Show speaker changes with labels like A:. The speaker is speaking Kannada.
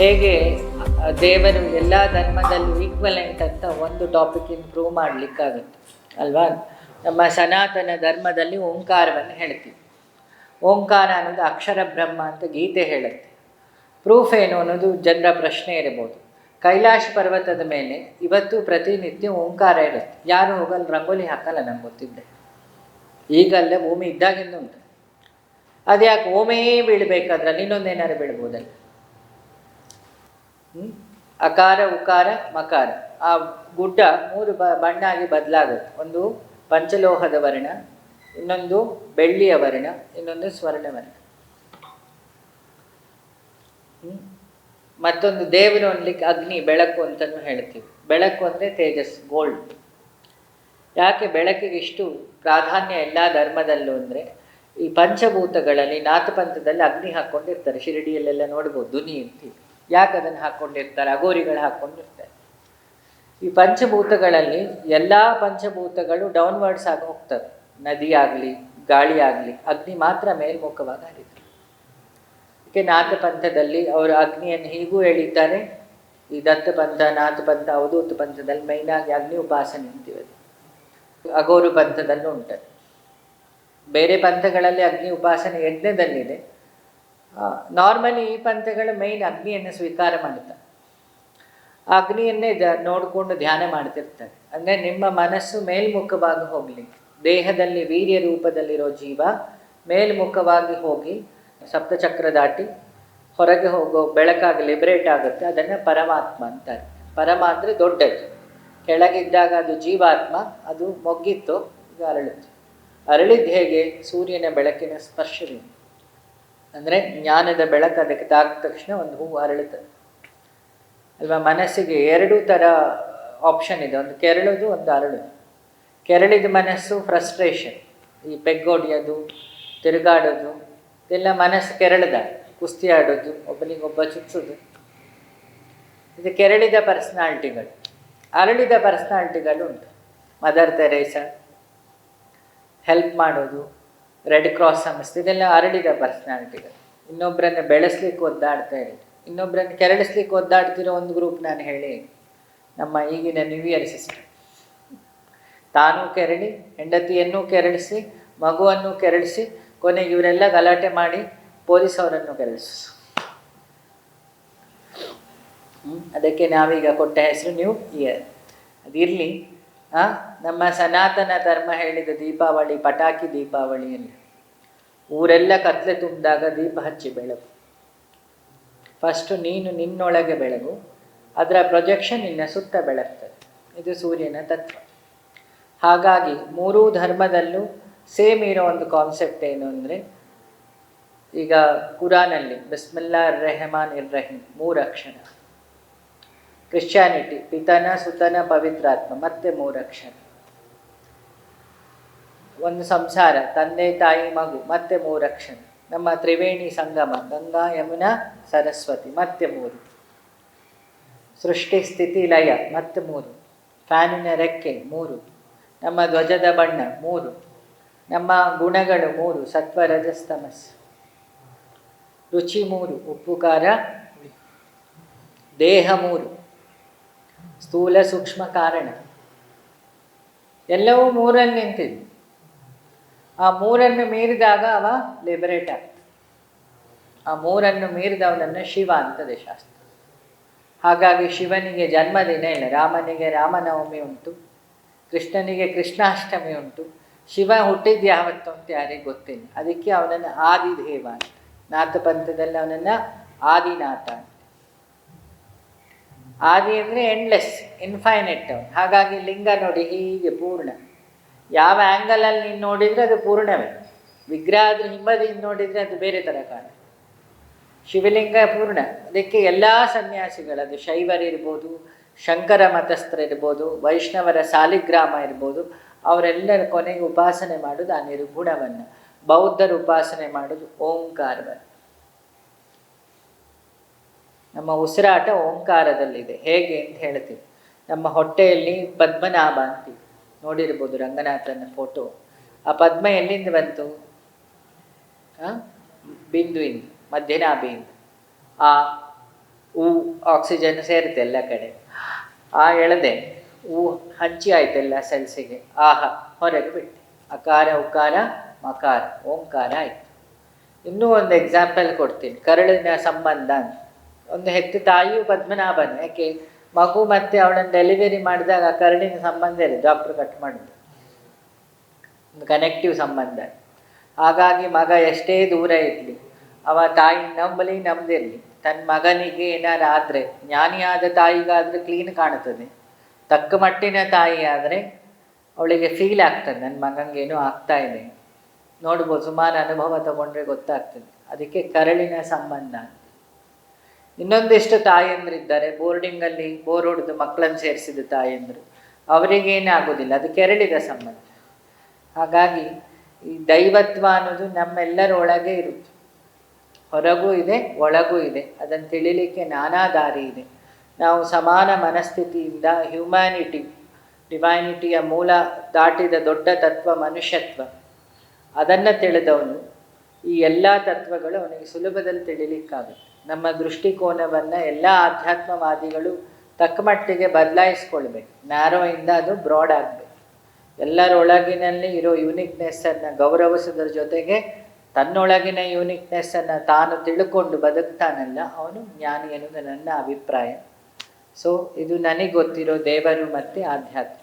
A: ಹೇಗೆ ದೇವರು ಎಲ್ಲ ಧರ್ಮದಲ್ಲೂ ಈಕ್ವಲೆಂಟ್ ಅಂತ ಒಂದು ಟಾಪಿಕ್ ಪ್ರೂವ್ ಮಾಡಲಿಕ್ಕಾಗುತ್ತೆ, ಅಲ್ವಾ? ನಮ್ಮ ಸನಾತನ ಧರ್ಮದಲ್ಲಿ ಓಂಕಾರವನ್ನು ಹೇಳ್ತೀವಿ. ಓಂಕಾರ ಅನ್ನೋದು ಅಕ್ಷರ ಬ್ರಹ್ಮ ಅಂತ ಗೀತೆ ಹೇಳುತ್ತೆ. ಪ್ರೂಫ್ ಏನು ಅನ್ನೋದು ಜನರ ಪ್ರಶ್ನೆ ಇರಬಹುದು ಕೈಲಾಶ ಪರ್ವತದ ಮೇಲೆ ಇವತ್ತು ಪ್ರತಿನಿತ್ಯ ಓಂಕಾರ ಇರುತ್ತೆ. ಯಾರು ಹೋಗಲ್ಲ, ರಂಗೋಲಿ ಹಾಕಲ್ಲ ನಂಗೆ ಗೊತ್ತಿದ್ದೆ ಈಗಲ್ಲ ಭೂಮಿ ಇದ್ದಾಗಿಂದ ಉಂಟು. ಅದ್ಯಾಕೆ, ಓಮೇ ಬೀಳಬೇಕಾದ್ರಲ್ಲಿ ಇನ್ನೊಂದೇನಾದ್ರು ಬೀಳ್ಬೋದಲ್ಲ? ಅಕಾರ, ಉಕಾರ, ಮಕಾರ. ಆ ಗುಡ್ಡ ಮೂರು ಬ ಬಣ್ಣ ಆಗಿ ಬದಲಾಗುತ್ತೆ ಒಂದು ಪಂಚಲೋಹದ ವರ್ಣ, ಇನ್ನೊಂದು ಬೆಳ್ಳಿಯ ವರ್ಣ, ಇನ್ನೊಂದು ಸ್ವರ್ಣ ವರ್ಣ? ಮತ್ತೊಂದು ದೇವರು ಅನ್ಲಿಕ್ಕೆ ಅಗ್ನಿ, ಬೆಳಕು ಅಂತಲೂ ಹೇಳ್ತೀವಿ. ಬೆಳಕು ಅಂದರೆ ತೇಜಸ್ ಗೋಲ್ಡ್. ಯಾಕೆ ಬೆಳಕಿಗೆ ಇಷ್ಟು ಪ್ರಾಧಾನ್ಯ ಎಲ್ಲ ಧರ್ಮದಲ್ಲೂ ಅಂದರೆ, ಈ ಪಂಚಭೂತಗಳಲ್ಲಿ ನಾಥಪಂಥದಲ್ಲಿ ಅಗ್ನಿ ಹಾಕ್ಕೊಂಡಿರ್ತಾರೆ ಶಿರಡಿಯಲ್ಲೆಲ್ಲ ನೋಡ್ಬೋದು ಧ್ವನಿ ಅಂತೀವಿ. ಯಾಕೆ ಅದನ್ನು ಹಾಕ್ಕೊಂಡಿರ್ತಾರೆ ಅಗೋರಿಗಳು ಹಾಕ್ಕೊಂಡಿರ್ತಾರೆ ಈ ಪಂಚಭೂತಗಳಲ್ಲಿ ಎಲ್ಲ ಪಂಚಭೂತಗಳು ಡೌನ್ವರ್ಡ್ಸ್ ಆಗಿ ಹೋಗ್ತವೆ. ನದಿ ಆಗಲಿ, ಗಾಳಿ ಆಗಲಿ, ಅಗ್ನಿ ಮಾತ್ರ ಮೇಲ್ಮುಖವಾಗಿ ಹರಿತಾರೆ ಅದಕ್ಕೆ ನಾಥಪಂಥದಲ್ಲಿ ಅವರು ಅಗ್ನಿಯನ್ನು ಹೀಗೂ ಎಳಿತಾರೆ. ಈ ದತ್ತ ಪಂಥ ನಾಥಪಂಥ, ಅವಧೂತ ಪಂಥದಲ್ಲಿ ಮೈನಾಗಿ ಅಗ್ನಿ ಉಪಾಸನೆ ಅಂತೀವಿ ಅಗೋರು ಪಂಥದಲ್ಲೂ ಉಂಟು. ಬೇರೆ ಪಂಥಗಳಲ್ಲಿ ಅಗ್ನಿ ಉಪಾಸನೆ ಯಜ್ಞದಲ್ಲಿದೆ. ನಾರ್ಮಲಿ ಈ ಪಂಥಗಳು ಮೈನ್ ಅಗ್ನಿಯನ್ನು ಸ್ವೀಕಾರ ಮಾಡುತ್ತಾರೆ ಅಗ್ನಿಯನ್ನೇ ದ, ನೋಡಿಕೊಂಡು ಧ್ಯಾನ ಮಾಡ್ತಿರ್ತಾರೆ. ಅಂದರೆ ನಿಮ್ಮ ಮನಸ್ಸು ಮೇಲ್ಮುಖವಾಗಿ ಹೋಗಲಿ. ದೇಹದಲ್ಲಿ ವೀರ್ಯ ರೂಪದಲ್ಲಿರೋ ಜೀವ ಮೇಲ್ಮುಖವಾಗಿ ಹೋಗಿ ಸಪ್ತಚಕ್ರ ದಾಟಿ ಹೊರಗೆ ಹೋಗೋ ಬೆಳಕಾಗಿ ಲಿಬರೇಟ್ ಆಗುತ್ತೆ. ಅದನ್ನು ಪರಮಾತ್ಮ ಅಂತಾರೆ. ಪರಮ ಅಂದರೆ ದೊಡ್ಡದು. ಕೆಳಗಿದ್ದಾಗ ಅದು ಜೀವಾತ್ಮ, ಅದು ಮೊಗ್ಗಿತ್ತು, ಈಗ ಅರಳಿತು ಅರಳಿದ್ದು ಹೇಗೆ? ಸೂರ್ಯನ ಬೆಳಕಿನ ಸ್ಪರ್ಶದಿಂದ ಅಂದರೆ ಜ್ಞಾನದ ಬೆಳಕು ಅದಕ್ಕೆ ತಾಗಿದ ತಕ್ಷಣ ಒಂದು ಹೂವು ಅರಳುತ್ತದೆ ಅಲ್ವಾ? ಮನಸ್ಸಿಗೆ ಎರಡು ಥರ ಆಪ್ಷನ್ ಇದೆ. ಒಂದು ಕೆರಳೋದು, ಒಂದು ಅರಳೋದು. ಕೆರಳಿದ ಮನಸ್ಸು ಫ್ರಸ್ಟ್ರೇಷನ್ ಈ ಪೆಗ್ಗೊಡಿಯೋದು, ತಿರುಗಾಡೋದು, ಇದೆಲ್ಲ ಮನಸ್ಸು ಕೆರಳದ. ಕುಸ್ತಿ ಆಡೋದು, ಒಬ್ಬನಿಗೊಬ್ಬ ಚುಚ್ಚೋದು. ಇದು ಕೆರಳಿದ ಪರ್ಸ್ನಾಲ್ಟಿಗಳು ಅರಳಿದ ಪರ್ಸ್ನಾಲ್ಟಿಗಳು ಉಂಟು. ಮದರ್ ತೆರೇಸಾ ಹೆಲ್ಪ್ ಮಾಡೋದು ರೆಡ್ ಕ್ರಾಸ್ ಸಂಸ್ಥೆ ಇದೆಲ್ಲ ಅರಳಿದ ಪರ್ಸ್ನಾಲಿಟಿಗಳು ಇನ್ನೊಬ್ಬರನ್ನು ಬೆಳೆಸ್ಲಿಕ್ಕೆ ಒದ್ದಾಡ್ತಾ ಇರಲಿ ಇನ್ನೊಬ್ಬರನ್ನು ಕೆರಳಿಸ್ಲಿಕ್ಕೆ ಒದ್ದಾಡ್ತಿರೋ ಒಂದು ಗ್ರೂಪ್ ನಾನು ಹೇಳಿ ನಮ್ಮ ಈಗಿನ ನ್ಯೂ ಇಯರ್ ಸಿಸ್ಟಮ್ ತಾನೂ ಕೆರಳಿ, ಹೆಂಡತಿಯನ್ನೂ ಕೆರಳಿಸಿ, ಮಗುವನ್ನು ಕೆರಳಿಸಿ, ಕೊನೆಗೆ ಇವರೆಲ್ಲ ಗಲಾಟೆ ಮಾಡಿ ಪೊಲೀಸ್ ಅವರನ್ನು ಕೆರಳಿಸು? ಅದಕ್ಕೆ ನಾವೀಗ ಕೊಟ್ಟ ಹೆಸರು ನ್ಯೂ ಇಯರ್ ಅದಿರಲಿ ನಮ್ಮ ಸನಾತನ ಧರ್ಮ ಹೇಳಿದ ದೀಪಾವಳಿ, ಪಟಾಕಿ ದೀಪಾವಳಿಯಲ್ಲಿ ಊರೆಲ್ಲ ಕತ್ಲೆ ತುಂಬಿದಾಗ ದೀಪ ಹಚ್ಚಿ ಬೆಳಗು. ಫಸ್ಟು ನೀನು ನಿನ್ನೊಳಗೆ ಬೆಳಗು. ಅದರ ಪ್ರೊಜೆಕ್ಷನ್ ನಿನ್ನ ಸುತ್ತ ಬೆಳಗ್ತದೆ. ಇದು ಸೂರ್ಯನ ತತ್ವ. ಹಾಗಾಗಿ ಮೂರೂ ಧರ್ಮದಲ್ಲೂ ಸೇಮ್ ಇರೋ ಒಂದು ಕಾನ್ಸೆಪ್ಟ್ ಏನು ಅಂದರೆ, ಈಗ ಕುರಾನಲ್ಲಿ ಬಿಸ್ಮಿಲ್ಲಾ ರೆಹಮಾನ್ ಇರ್ ರಹೀಮ್ ಮೂರು ಅಕ್ಷರ. ಕ್ರಿಶ್ಚಿಯಾನಿಟಿ, ಪಿತನ, ಸುತನ, ಪವಿತ್ರಾತ್ಮ, ಮತ್ತೆ ಮೂರಕ್ಷರ. ಒಂದು ಸಂಸಾರ, ತಂದೆ, ತಾಯಿ, ಮಗು, ಮತ್ತೆ ಮೂರಕ್ಷರ. ನಮ್ಮ ತ್ರಿವೇಣಿ ಸಂಗಮ, ಗಂಗಾ, ಯಮುನಾ, ಸರಸ್ವತಿ, ಮತ್ತೆ ಮೂರು. ಸೃಷ್ಟಿ, ಸ್ಥಿತಿ, ಲಯ, ಮತ್ತೆ ಮೂರು. ಫ್ಯಾನಿನ ರೆಕ್ಕೆ, ಮೂರು. ನಮ್ಮ ಧ್ವಜದ ಬಣ್ಣ, ಮೂರು. ನಮ್ಮ ಗುಣಗಳು, ಮೂರು. ಸತ್ವ ರಜಸ್ತಮಸ್ ರುಚಿ, ಮೂರು. ಉಪ್ಪು, ಖಾರ, ದೇಹ, ಮೂರು. ಸ್ಥೂಲ ಸೂಕ್ಷ್ಮ ಕಾರಣ. ಎಲ್ಲವೂ ಮೂರಲ್ಲಿ ನಿಂತಿದೆ. ಆ ಮೂರನ್ನು ಮೀರಿದಾಗ ಅವ ಲಿಬರೇಟ್ ಆಗ್ತದೆ ಆ ಮೂರನ್ನು ಮೀರಿದವನನ್ನು ಶಿವ ಅಂತದೆ ಶಾಸ್ತ್ರ. ಹಾಗಾಗಿ ಶಿವನಿಗೆ ಜನ್ಮದಿನ ಇಲ್ಲ ರಾಮನಿಗೆ ರಾಮನವಮಿ ಉಂಟು, ಕೃಷ್ಣನಿಗೆ ಕೃಷ್ಣಾಷ್ಟಮಿ ಉಂಟು, ಶಿವ ಹುಟ್ಟಿದ್ದು ಯಾವತ್ತು ಅಂತ ಯಾರಿಗೆ ಗೊತ್ತಿಲ್ಲ. ಅದಕ್ಕೆ ಅವನನ್ನು ಆದಿದೇವ ಅಂತ. ನಾಥಪಂಥದಲ್ಲಿ ಅವನನ್ನು ಆದಿನಾಥ ಅಂತ. ಆದಿ ಅಂದರೆ ಎಂಡ್ಲೆಸ್ ಇನ್ಫೈನೆಟ್ ಹಾಗಾಗಿ ಲಿಂಗ ನೋಡಿ ಹೀಗೆ ಪೂರ್ಣ. ಯಾವ ಆ್ಯಂಗಲಲ್ಲಿ ನೀನು ನೋಡಿದರೆ ಅದು ಪೂರ್ಣವೇ. ವಿಗ್ರಹ ಆದರೆ ಹಿಂಬದಿಯಿಂದ ನೋಡಿದರೆ ಅದು ಬೇರೆ ಥರ ಕಾಣುತ್ತೆ. ಶಿವಲಿಂಗ ಪೂರ್ಣ. ಅದಕ್ಕೆ ಎಲ್ಲ ಸನ್ಯಾಸಿಗಳದು ಶೈವರಿರ್ಬೋದು ಶಂಕರ ಮತಸ್ಥರಿರ್ಬೋದು ವೈಷ್ಣವರ ಸಾಲಿಗ್ರಾಮ ಇರ್ಬೋದು, ಅವರೆಲ್ಲರ ಕೊನೆಗೆ ಉಪಾಸನೆ ಮಾಡೋದು ಆ ನಿರ್ಗುಣವನ್ನು. ಬೌದ್ಧರು ಉಪಾಸನೆ ಮಾಡೋದು ಓಂಕಾರವನ್ನು. ನಮ್ಮ ಉಸಿರಾಟ ಓಂಕಾರದಲ್ಲಿದೆ. ಹೇಗೆ ಅಂತ ಹೇಳ್ತೀವಿ. ನಮ್ಮ ಹೊಟ್ಟೆಯಲ್ಲಿ ಪದ್ಮನಾಭ ಅಂತೀವಿ ನೋಡಿರ್ಬೋದು ರಂಗನಾಥನ ಫೋಟೋ ಆ ಪದ್ಮ ಎಲ್ಲಿಂದ ಬಂತು? ಬಿಂದುವಿಂದ, ಮಧ್ಯನಾಭಿಯಿಂದ. ಆ ಹೂ ಆಕ್ಸಿಜನ್ ಸೇರುತ್ತೆ ಎಲ್ಲ ಕಡೆ. ಆ ಎಳೆದೆ ಹೂ ಹಂಚಿ ಆಯ್ತೆಲ್ಲ ಸೆಲ್ಸಿಗೆ. ಆಹ, ಹೊರಗೆ ಬಿಟ್ಟೆ. ಅಕಾರ, ಉಕಾರ, ಮಕಾರ, ಓಂಕಾರ ಆಯಿತು. ಇನ್ನೂ ಒಂದು ಎಕ್ಸಾಂಪಲ್ ಕೊಡ್ತೀನಿ. ಕರಳಿನ ಸಂಬಂಧ ಅಂತ. ಒಂದು ಹೆತ್ತು ತಾಯಿಯು ಪದ್ಮನಾಭನ್, ಯಾಕೆ ಮಗು ಮತ್ತೆ ಅವಳನ್ನು ಡೆಲಿವರಿ ಮಾಡಿದಾಗ ಆ ಕರಳಿನ ಸಂಬಂಧ ಇದೆ ಡಾಕ್ಟ್ರ್ ಕಟ್ ಮಾಡಿದ್ದು ಒಂದು ಕನೆಕ್ಟಿವ್ ಸಂಬಂಧ. ಹಾಗಾಗಿ ಮಗ ಎಷ್ಟೇ ದೂರ ಇರಲಿ, ಅವ ತಾಯಿ ನಂಬಲಿ ನಂಬದಿರಲಿ, ತನ್ನ ಮಗನಿಗೆ ಏನಾರು ಆದರೆ, ಜ್ಞಾನಿಯಾದ ತಾಯಿಗಾದರೆ ಕ್ಲೀನ್ ಕಾಣುತ್ತದೆ. ತಕ್ಕ ಮಟ್ಟಿನ ತಾಯಿ ಆದರೆ ಅವಳಿಗೆ ಫೀಲ್ ಆಗ್ತದೆ, ನನ್ನ ಮಗನಿಗೆ ಏನೋ ಆಗ್ತಾ ಇದೆ. ನೋಡ್ಬೋದು, ಸುಮಾರು ಅನುಭವ ತಗೊಂಡ್ರೆ ಗೊತ್ತಾಗ್ತದೆ. ಅದಕ್ಕೆ ಕರಳಿನ ಸಂಬಂಧ. ಇನ್ನೊಂದಿಷ್ಟು ತಾಯಂದ್ರಿದ್ದಾರೆ. ಬೋರ್ಡಿಂಗಲ್ಲಿ ಬೋರ್ ಹೊಡೆದು ಮಕ್ಕಳನ್ನು ಸೇರಿಸಿದ ತಾಯಂದರು. ಅವರಿಗೇನಾಗೋದಿಲ್ಲ ಅದು ಕೆರಳಿದ ಸಂಬಂಧ. ಹಾಗಾಗಿ ಈ ದೈವತ್ವ ಅನ್ನೋದು ನಮ್ಮೆಲ್ಲರ ಒಳಗೆ ಇರುತ್ತೆ. ಹೊರಗೂ ಇದೆ, ಒಳಗೂ ಇದೆ. ಅದನ್ನು ತಿಳಿಲಿಕ್ಕೆ ನಾನಾ ದಾರಿ ಇದೆ. ನಾವು ಸಮಾನ ಮನಸ್ಥಿತಿಯಿಂದ ಹ್ಯುಮ್ಯಾನಿಟಿ, ಡಿವೈನಿಟಿಯ ಮೂಲ ದಾಟಿದ ದೊಡ್ಡ ತತ್ವ ಮನುಷ್ಯತ್ವ. ಅದನ್ನು ತಿಳಿದವನು ಈ ಎಲ್ಲ ತತ್ವಗಳು ಅವನಿಗೆ ಸುಲಭದಲ್ಲಿ ತಿಳಿಲಿಕ್ಕಾಗುತ್ತೆ. ನಮ್ಮ ದೃಷ್ಟಿಕೋನವನ್ನು ಎಲ್ಲ ಆಧ್ಯಾತ್ಮವಾದಿಗಳು ತಕ್ಕಮಟ್ಟಿಗೆ ಬದಲಾಯಿಸ್ಕೊಳ್ಬೇಕು. ನ್ಯಾರೋಯಿಂದ ಅದು ಬ್ರಾಡ್ ಆಗಬೇಕು. ಎಲ್ಲರೊಳಗಿನಲ್ಲಿ ಇರೋ ಯೂನಿಕ್ನೆಸ್ಸನ್ನು ಗೌರವಿಸೋದ್ರ ಜೊತೆಗೆ ತನ್ನೊಳಗಿನ ಯೂನಿಕ್ನೆಸ್ಸನ್ನು ತಾನು ತಿಳ್ಕೊಂಡು ಬದುಕ್ತಾನಲ್ಲ, ಅವನು ಜ್ಞಾನಿ ಅನ್ನೋದು ನನ್ನ ಅಭಿಪ್ರಾಯ. ಸೊ ಇದು ನನಗೆ ಗೊತ್ತಿರೋ ದೇವರು ಮತ್ತು ಆಧ್ಯಾತ್ಮ.